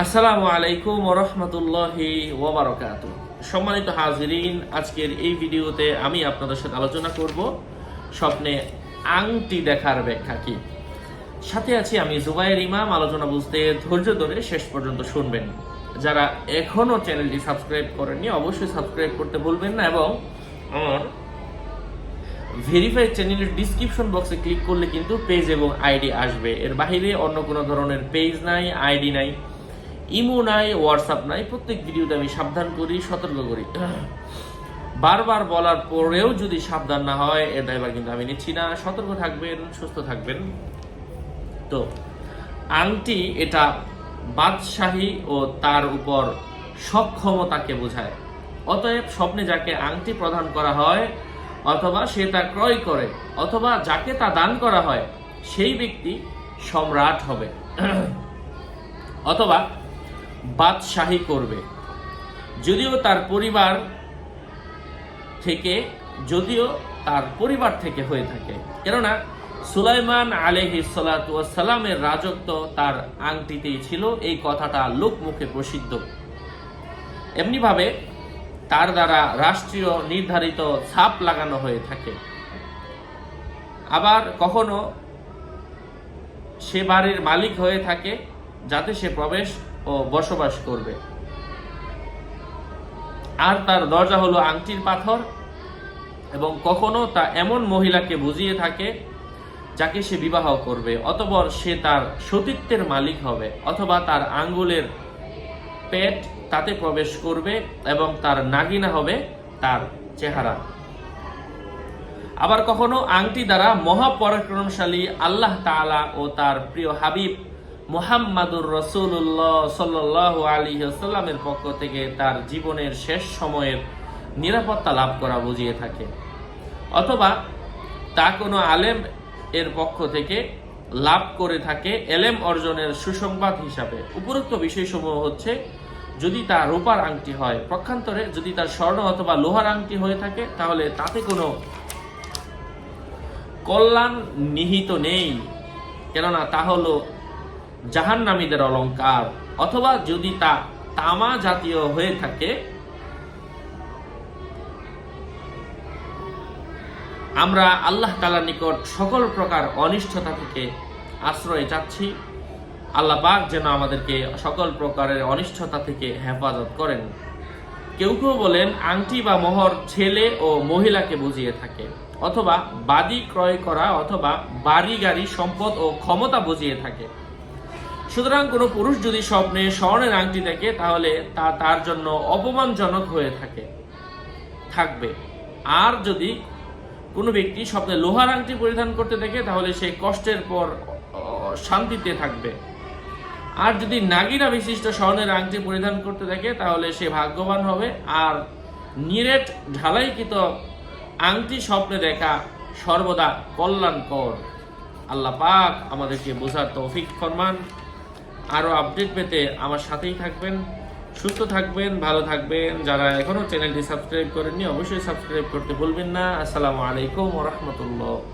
আসসালামু আলাইকুম রহমতুল্লাহি ওবরাকাত সম্মানিত হাজিরিন, আজকের এই ভিডিওতে আমি আপনাদের সাথে আলোচনা করব স্বপ্নে আংটি দেখার ব্যাখ্যা কি। সাথে আছি আমি জুবাইর ইমাম, আলোচনা বুঝতে ধৈর্য ধরে শেষ পর্যন্ত শুনবেন। যারা এখনও চ্যানেলটি সাবস্ক্রাইব করেননি, অবশ্যই সাবস্ক্রাইব করতে ভুলবেন না এবং আমার ভেরিফাই চ্যানেলের ডিসক্রিপশন বক্সে ক্লিক করলে কিন্তু পেজ এবং আইডি আসবে। এর বাইরে অন্য কোনো ধরনের পেজ নাই, আইডি নাই। ইমো নাই, হোয়াটসঅ্যাপ নাই, প্রত্যেক ভিডিওতে আমি সাবধান করি, সতর্ক করি। বারবার বলার পরেও যদি সাবধান না হয় এর দায়ভার কিন্তু আমি নিচ্ছি না। সতর্ক থাকবেন, সুস্থ থাকবেন। তো, আংটি এটা বাদশাহী ও তার উপর সক্ষমতাকে বোঝায়। অতএব স্বপ্নে যাকে আংটি প্রদান করা হয়, অথবা সে তা ক্রয় করে, অথবা যাকে তা দান করা হয়, সেই ব্যক্তি সম্রাট হবে। অথবা বাদশাহী করবে। যদিও তার পরিবার থেকে, যদিও তার পরিবার থেকে হয়ে থাকে। কেননা সুলাইমান আলহি সালামের রাজত্ব তার আংটিতেই ছিল। এই কথাটা লোকমুখে প্রসিদ্ধ। এমনিভাবে তার দ্বারা রাষ্ট্রীয় নির্ধারিত ছাপ লাগানো হয়ে থাকে। আবার কখনো সে বাড়ির মালিক হয়ে থাকে যাতে সে প্রবেশ ও বসবাস করবে। আর তার দরজা হলো আংটির পাথর এবং কখনো তা এমন মহিলাকে বুঝিয়ে থাকে যাকে সে বিবাহ করবে, অতপর সে তার সতীত্বের মালিক হবে, অথবা তার আঙ্গুলের পেট তাতে প্রবেশ করবে এবং তার নাগিনা হবে তার চেহারা। আবার কখনো আংটি দ্বারা মহাপরাক্রমশালী আল্লাহ তাআলা ও তার প্রিয় হাবিব মুহাম্মাদুর রসুল্লাহ সাল্লাহ আলী সাল্লামের পক্ষ থেকে তার জীবনের শেষ সময়ের নিরাপত্তা লাভ করা বুঝিয়ে থাকে। অথবা তা কোনো আলেম এর পক্ষ থেকে লাভ করে থাকে এলেম অর্জনের সুসংবাদ হিসাবে। উপরোক্ত বিষয়সমূহ হচ্ছে, যদি তা রূপার আংটি হয় পক্ষান্তরে, যদি তার স্বর্ণ অথবা লোহার আংটি হয়ে থাকে, তাহলে তাতে কোনো কল্যাণ নিহিত নেই। কেননা তা হলো জাহান্নামীদের অলংকার অথবা যদি তা তামা জাতীয় হয়ে থাকে, আমরা আল্লাহ তালার নিকট সকল প্রকার অনিষ্টতা থেকে আশ্রয় চাচ্ছি। আল্লাহ পাক যেন আমাদেরকে সকল প্রকারের অনিষ্টতা থেকে হেফাজত করেন। কেউ কেউ বলেন, আংটি বা মোহর ছেলে ও মহিলাকে বুঝিয়ে থাকে, অথবা বাদি ক্রয় করা অথবা বাড়ি গাড়ি সম্পদ ও ক্ষমতা বুঝিয়ে থাকে। সুতরাং কোনো পুরুষ যদি স্বপ্নে স্বর্ণের আংটি দেখে, তাহলে তা তার জন্য অপমানজনক হয়ে থাকে, থাকবে। আর যদি কোনো ব্যক্তি স্বপ্নে লোহার আংটি পরিধান করতে দেখে, তাহলে সে কষ্টের পর শান্তিতে থাকবে। আর যদি নাগিরা বিশিষ্ট স্বর্ণের আংটি পরিধান করতে দেখে, তাহলে সে ভাগ্যবান হবে। আর নিরেট ঢালাইকৃত আংটি স্বপ্নে দেখা সর্বদা কল্যাণকর। আল্লাহ পাক আমাদেরকে বোঝার তৌফিক ফরমান। আরও আপডেট পেতে আমার সাথেই থাকবেন, সুস্থ থাকবেন, ভালো থাকবেন। যারা এখনও চ্যানেলটি সাবস্ক্রাইব করেননি, অবশ্যই সাবস্ক্রাইব করতে ভুলবেন না। আসসালামু আলাইকুম রহমতুল্লাহ।